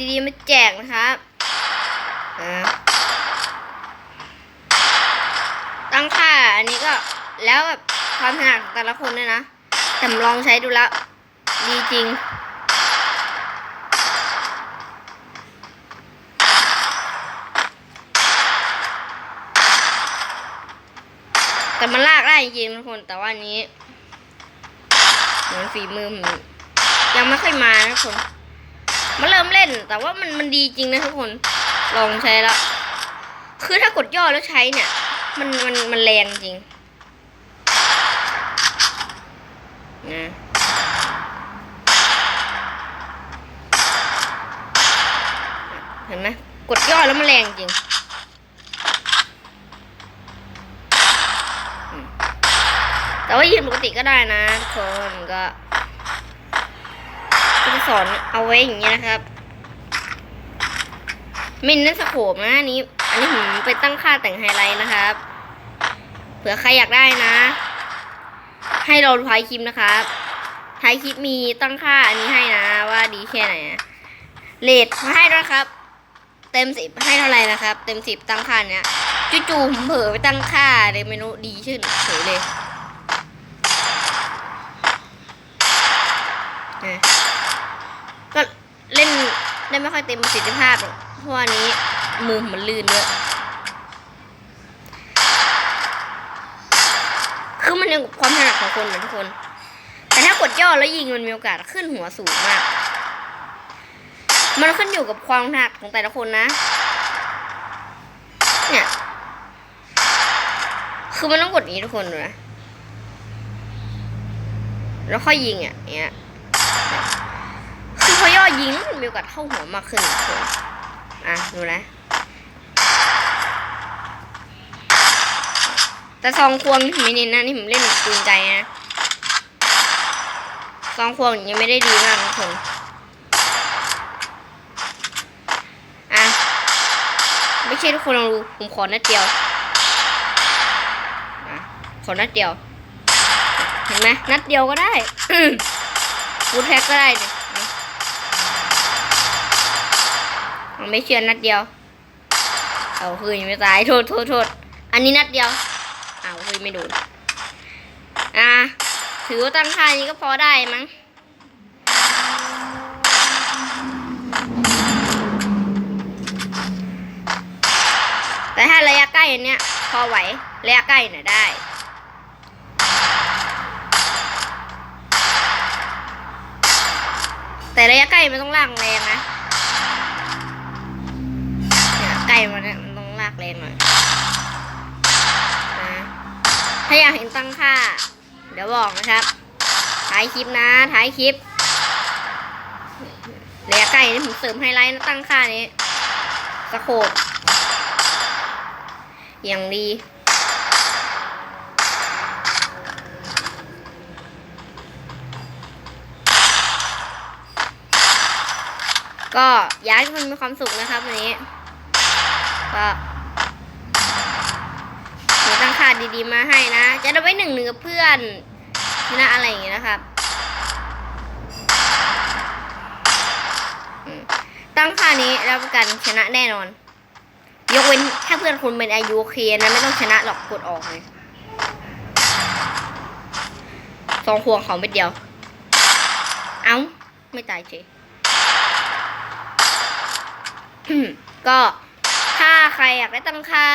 ดีๆมาแจกนะครับตั้งค่าอันนี้ก็แล้วแบบความถนัดของแต่ละคนด้วยนะแต่ลองใช้ดูแล้ว ดีจริงแต่มันลากได้จริงทุกคนแต่ว่านนี้ เหมือนฝีมือผมยังไม่ค่อยมานะทุกคน มันเริ่มเล่น แต่ว่ามันมันดีจริงนะทุกคน ลองใช้แล้วคือถ้ากดย่อแล้วใช้เนี่ย มันมันมันแรงจริงนะเห็นไหมกดย่อแล้วมันแรงจริงแต่ว่ายืนปกติก็ได้นะทุกคนก็ สอนเอาไว้อย่างนี้นะครับมินนั่นสโคปนะอันนี้อันนี้ผมไปตั้งค่าแต่งไฮไลท์นะครับ เผื่อใครอยากได้นะ ให้เราดูท้ายคลิปนะครับท้ายคลิปมีตั้งค่าอันนี้ให้นะ ว่าดีแค่ไหนนะเลทมาให้ด้วยครับ เต็มสิบให้เท่าไหร่นะครับ เต็มสิบตั้งค่าเนี้ยจู่ๆผมเผลอไปตั้งค่าเลยเมนูดีขึ้นเฉยเลย นะก็เล่น ได้ไม่ค่อยเต็มประสิทธิภาพเพราะว่านี้มือมันลื่นด้วยคือมันยังความถนัดของคนนทุกคน แต่ถ้ากดย่อแล้วยิงมันมีโอกาสขึ้นหัวสูงมาก มันขึ้นอยู่กับความถนัดของแต่ละคนนะ เนี่ย คือมันต้องกดอย่างนี้ทุกคนนะ แล้วค่อยยิงอะเงี้ย ยิงแล้วมันมีโอกาสเข้าหัวมากขึ้นทุกคนอะดูนะ แต่ซองควงนี่ผมไม่เน้นนะนี่ผมเล่นปืนใจนะซองควงยังไม่ได้ดีมากทุกคนอะไม่ใช่ทุกคนลองดูผมขอนัดเดียวอะขอนัดเดียว เห็นไหมนัดเดียวก็ได้วูดแท็กก็ได้เนี่ย เอาไม่เชื่อนัดเดียว เอาคือยังไม่ตายโทษโทษโทษอันนี้นัดเดียว เอาคือไม่โดน อะถือว่าตั้งค่านี้ก็พอได้มั้งแต่ถ้าระยะใกล้อันเนี้ยพอไหวระยะใกล้น่ะได้แต่ระยะใกล้มันต้องลากแรงนะ หน่อยนะถ้าอยากเห็นตั้งค่า เดี๋ยวบอกนะครับท้ายคลิปนะท้ายคลิประยะใกล้นี่ผมเสริมไฮไลท์นะตั้งค่านี้สโคปอย่างดีก็อยากให้ทุกคนมีความสุขนะครับวันนี้ก็ มีตั้งค่าดีๆมาให้นะ จะได้ไว้หนึ่งหนึ่งกับเพื่อนชนะอะไรอย่างเงี้ยนะครับตั้งค่านี้รับประกันชนะแน่นอน ยกเว้นถ้าเพื่อนคุณเป็นอายุเคนะไม่ต้องชนะหรอกกดออกเลยสองพวงเขาเม็ดเดียว เอ้า ไม่ตายเฉยก็ถ้าใครอยากได้ตั้งค่า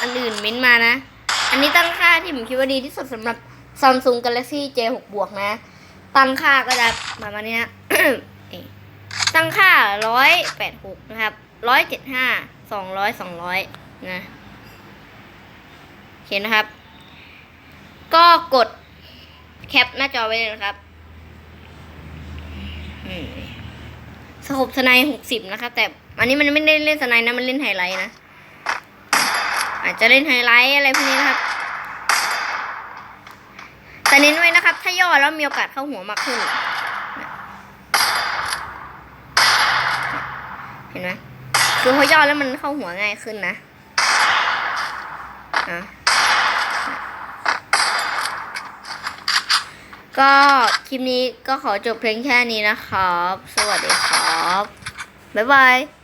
อันอื่นเม้นมานะ อันนี้ตั้งค่าที่ผมคิดว่าดีที่สุดสำหรับ Samsung Galaxy J6 บวกนะ ตั้งค่าก็จะประมาณนี้นะตั้งค่าร้อยแปดหกนะครับร้อยเจ็ดห้าสองร้อยสองร้อยนะเห็นนะครับ ก็กดแคปหน้าจอไว้เลยนะครับสกบสไนหกสิบนะครับ แต่อันนี้มันไม่ได้เล่นสไนนะ มันเล่นไฮไลท์นะ อาจจะเล่นไฮไลท์อะไรพวกนี้นะครับ แต่เน้นไว้นะครับ ถ้าย่อแล้วมีโอกาสเข้าหัวมากขึ้น เห็นไหมคือพอย่อแล้วมันเข้าหัวง่ายขึ้นนะะก็คลิปนี้ก็ขอจบเพียงแค่นี้นะครับ สวัสดีครับ บ๊ายบาย